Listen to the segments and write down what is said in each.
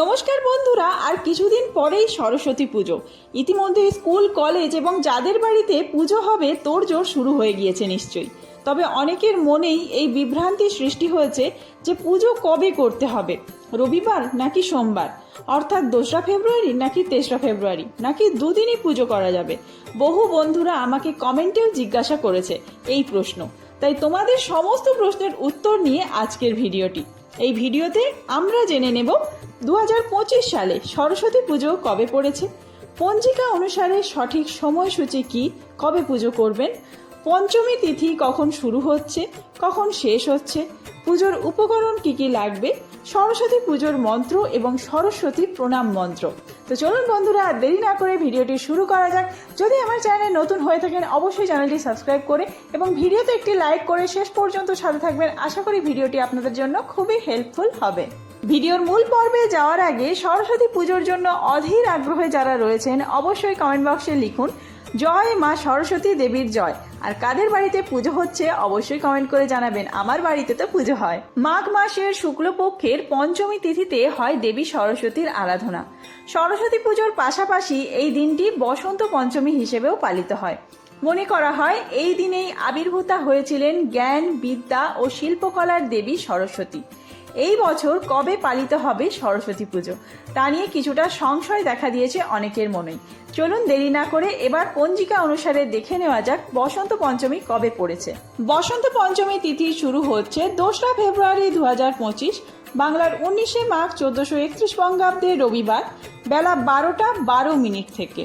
নমস্কার বন্ধুরা, আর কিছুদিন পরেই সরস্বতী পুজো। ইতিমধ্যে স্কুল, কলেজ এবং যাদের বাড়িতে পুজো হবে তোড়জোড় শুরু হয়ে গিয়েছে নিশ্চয়ই। তবে অনেকের মনেই এই বিভ্রান্তি সৃষ্টি হয়েছে যে পুজো কবে করতে হবে? রবিবার নাকি সোমবার? অর্থাৎ দোসরা ফেব্রুয়ারি নাকি তেসরা ফেব্রুয়ারি? নাকি দুদিনই পুজো করা যাবে? বহু বন্ধুরা আমাকে কমেন্টেও জিজ্ঞাসা করেছে এই প্রশ্ন। তাই তোমাদের সমস্ত প্রশ্নের উত্তর নিয়ে আজকের ভিডিওটি। এই ভিডিওতে আমরা জেনে নেব দু হাজার পঁচিশ সালে সরস্বতী পুজো কবে পড়েছে? পঞ্জিকা অনুসারে সঠিক সময়সূচি কি? কবে পুজো করবেন? পঞ্চমী তিথি কখন শুরু হচ্ছে? কখন শেষ হচ্ছে? পুজোর উপকরণ কি কি লাগবে? সরস্বতী পুজোর মন্ত্র এবং সরস্বতী প্রণাম মন্ত্র। তো চলুন বন্ধুরা, আর দেরি না করে ভিডিওটি শুরু করা যাক। যদি আমার চ্যানেলে নতুন হয়ে থাকেন, অবশ্যই চ্যানেলটি সাবস্ক্রাইব করে এবং ভিডিওতে একটি লাইক করে শেষ পর্যন্ত সাথে থাকবেন। আশা করি ভিডিওটি আপনাদের জন্য খুবই হেল্পফুল হবে। ভিডিওর মূল পর্বে যাওয়ার আগে সরস্বতী পুজোর জন্য অধীর আগ্রহে যারা রয়েছেন, অবশ্যই কমেন্ট বক্সে লিখুন, জয় মা সরস্বতী দেবীর জয়। আর কাদের বাড়িতে পুজো হচ্ছে, অবশ্যই কমেন্ট করে জানাবেন, আমার বাড়িতে তো পুজো হয়। মাঘ মাসের শুক্লপক্ষের পঞ্চমী তিথিতে হয় দেবী সরস্বতীর আরাধনা। সরস্বতী পুজোর পাশাপাশি এই দিনটি বসন্ত পঞ্চমী হিসেবেও পালিত হয়। মনে করা হয়, এই দিনেই আবির্ভূতা হয়েছিলেন জ্ঞান, বিদ্যা ও শিল্পকলার দেবী সরস্বতী। এই বছর কবে পালিত হবে সরস্বতী পুজো? তা নিয়ে কিছুটা সংশয় দেখা দিয়েছে অনেকের মনেই। চলুন দেরি না করে এবার পঞ্জিকা অনুসারে দেখে নেওয়া যাক বসন্ত পঞ্চমী কবে পড়েছে। বসন্ত পঞ্চমী তিথি শুরু হচ্ছে দোসরা ফেব্রুয়ারি দু হাজার পঁচিশ, বাংলার উনিশে মাঘ চোদ্দশো একত্রিশ বঙ্গাব্দে রবিবার, বেলা বারোটা বারো মিনিট থেকে।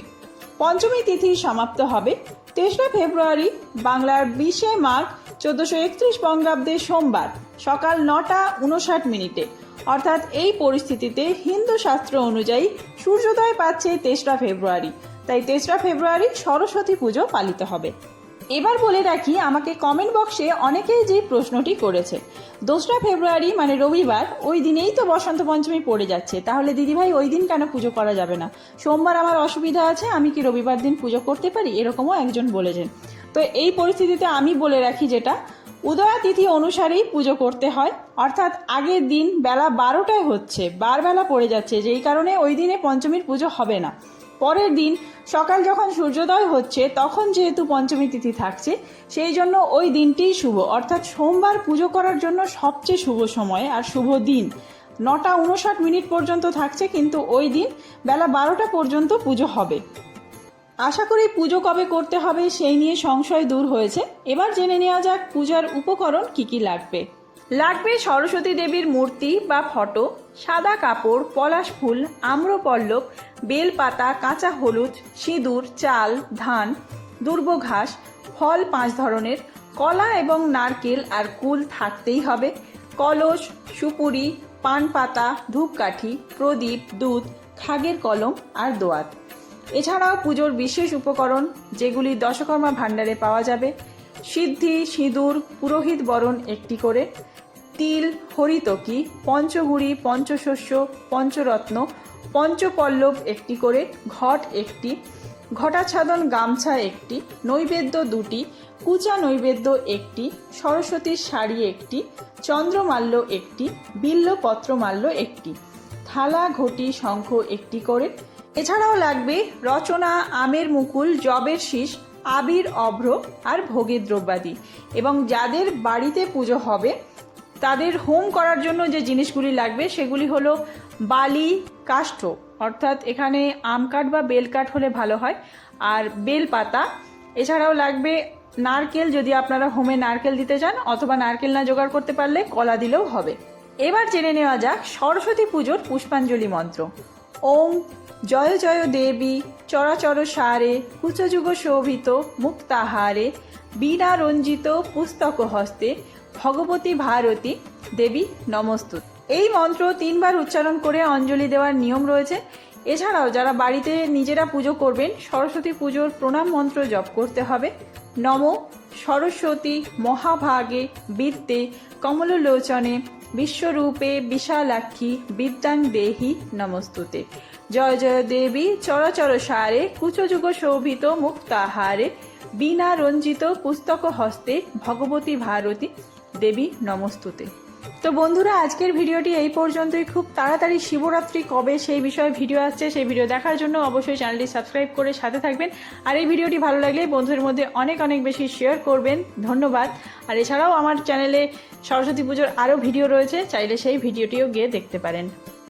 পঞ্চমী তিথি সমাপ্ত হবে তেসরা ফেব্রুয়ারি, বাংলার বিশে মাঘ চোদ্দশো একত্রিশ বঙ্গাব্দে সোমবার সকাল নটা উনষাট মিনিটে। অর্থাৎ এই পরিস্থিতিতে হিন্দু শাস্ত্র অনুযায়ী সূর্যোদয় পাচ্ছে তেসরা ফেব্রুয়ারি। তাই তেসরা ফেব্রুয়ারি সরস্বতী পুজো পালিত হবে। এবার বলে রাখি, আমাকে কমেন্ট বক্সে অনেকেই যে প্রশ্নটি করেছে। দোসরা ফেব্রুয়ারি মানে রবিবার, ওই দিনেই তো বসন্ত পঞ্চমী পড়ে যাচ্ছে। তাহলে দিদিভাই, ওই দিন কেন পুজো করা যাবে না? সোমবার আমার অসুবিধা আছে, আমি কি রবিবার দিন পুজো করতে পারি? এরকমও একজন বলেছেন। তো এই পরিস্থিতিতে আমি বলে রাখি যেটা, উদয়া তিথি অনুসারেই পুজো করতে হয়। অর্থাৎ আগের দিন বেলা বারোটায় হচ্ছে, বারবেলা পড়ে যাচ্ছে। যেই কারণে ওই দিনে পঞ্চমীর পুজো হবে না। পরের দিন সকাল যখন সূর্যোদয় হচ্ছে, তখন যেহেতু পঞ্চমী তিথি থাকছে, সেই জন্য ওই দিনটিই শুভ। অর্থাৎ সোমবার পুজো করার জন্য সবচেয়ে শুভ সময় আর শুভ দিন। নটা উনষাট মিনিট পর্যন্ত থাকছে, কিন্তু ওই দিন বেলা বারোটা পর্যন্ত পুজো হবে। আশা করি পুজো কবে করতে হবে সেই নিয়ে সংশয় দূর হয়েছে। এবার জেনে নেওয়া যাক, পূজার উপকরণ কি কি লাগবে। লাগবে সরস্বতী দেবীর মূর্তি বা ফটো, সাদা কাপড়, পলাশ ফুল, আম্রপল্লব, বেলপাতা, কাঁচা হলুদ, সিঁদুর, চাল, ধান দুর্ব ঘাস, ফল পাঁচ ধরনের, কলা এবং নারকেল আর কুল থাকতেই হবে। কলস, সুপুরি পান পাতা ধূপকাঠি, প্রদীপ, দুধ, খাগের কলম আর দোয়াত। এছাড়াও পুজোর বিশেষ উপকরণ, যেগুলি দশকর্মা ভাণ্ডারে পাওয়া যাবে, সিদ্ধি, সিঁদুর, পুরোহিত বরণ একটি করে তিল, হরিতকি, পঞ্চগুড়ি, পঞ্চশস্য, পঞ্চরত্ন, পঞ্চপল্লব একটি করে ঘট একটি ঘটাচ্ছাদন গামছা একটি, নৈবেদ্য দুটি কুচা নৈবেদ্য একটি, সরস্বতীর শাড়ি একটি, চন্দ্রমাল্য একটি, বিল্লপত্রমাল্য একটি। থালা, ঘটি, শঙ্খ একটি করে। এছাড়াও লাগবে রচনা, আমের মুকুল, জবের শীষ, আবির অভ্র আর ভোগের দ্রব্যাদি। এবং যাদের বাড়িতে পুজো হবে তাদের হোম করার জন্য যে জিনিসগুলি লাগবে, সেগুলি হলো বালি, কাষ্ঠ। অর্থাৎ এখানে আম কাঠ বা বেল কাঠ হলে ভালো হয়। আর বেল পাতা, এছাড়াও লাগবে নারকেল, যদি আপনারা হোমে নারকেল দিতে চান, অথবা নারকেল না জোগাড় করতে পারলে কলা দিলেও হবে। এবার জেনে নেওয়া যাক সরস্বতী পুজোর পুষ্পাঞ্জলি মন্ত্র। ওম জয় জয় দেবী, চরাচর সারে, কুচযুগ শোভিত, মুক্তাহারে, বীণা রঞ্জিত, পুস্তক হস্তে ভগবতী ভারতী দেবী নমস্তুত এই মন্ত্র তিনবার উচ্চারণ করে অঞ্জলি দেওয়ার নিয়ম রয়েছে। এছাড়াও যারা বাড়িতে নিজেরা পুজো করবেন, সরস্বতী পুজোর প্রণাম মন্ত্র জপ করতে হবে। নম সরস্বতী মহাভাগে বিদ্যে কমললোচনে বিশ্বরূপে বিশালাক্ষী বিদ্যাং দেহি নমস্তুতে। জয় জয় দেবী চরাচর সারে কুচযুগ শোভিত মুক্তাহারে। বিনা রঞ্জিত পুস্তক হস্তে ভগবতী ভারতী দেবী, নমস্তুতে। তো বন্ধুরা, আজকের ভিডিওটি এই পর্যন্তই। খুব তাড়াতাড়ি শিবরাত্রি কবে সেই বিষয়ে ভিডিও আসছে, সেই ভিডিও দেখার জন্য অবশ্যই চ্যানেলটি সাবস্ক্রাইব করে সাথে থাকবেন। আর এই ভিডিওটি ভালো লাগলে বন্ধুদের মধ্যে অনেক অনেক বেশি শেয়ার করবেন। ধন্যবাদ। আর এছাড়াও আমার চ্যানেলে সরস্বতী পুজোর আরও ভিডিও রয়েছে, চাইলে সেই ভিডিওটিও গিয়ে দেখতে পারেন।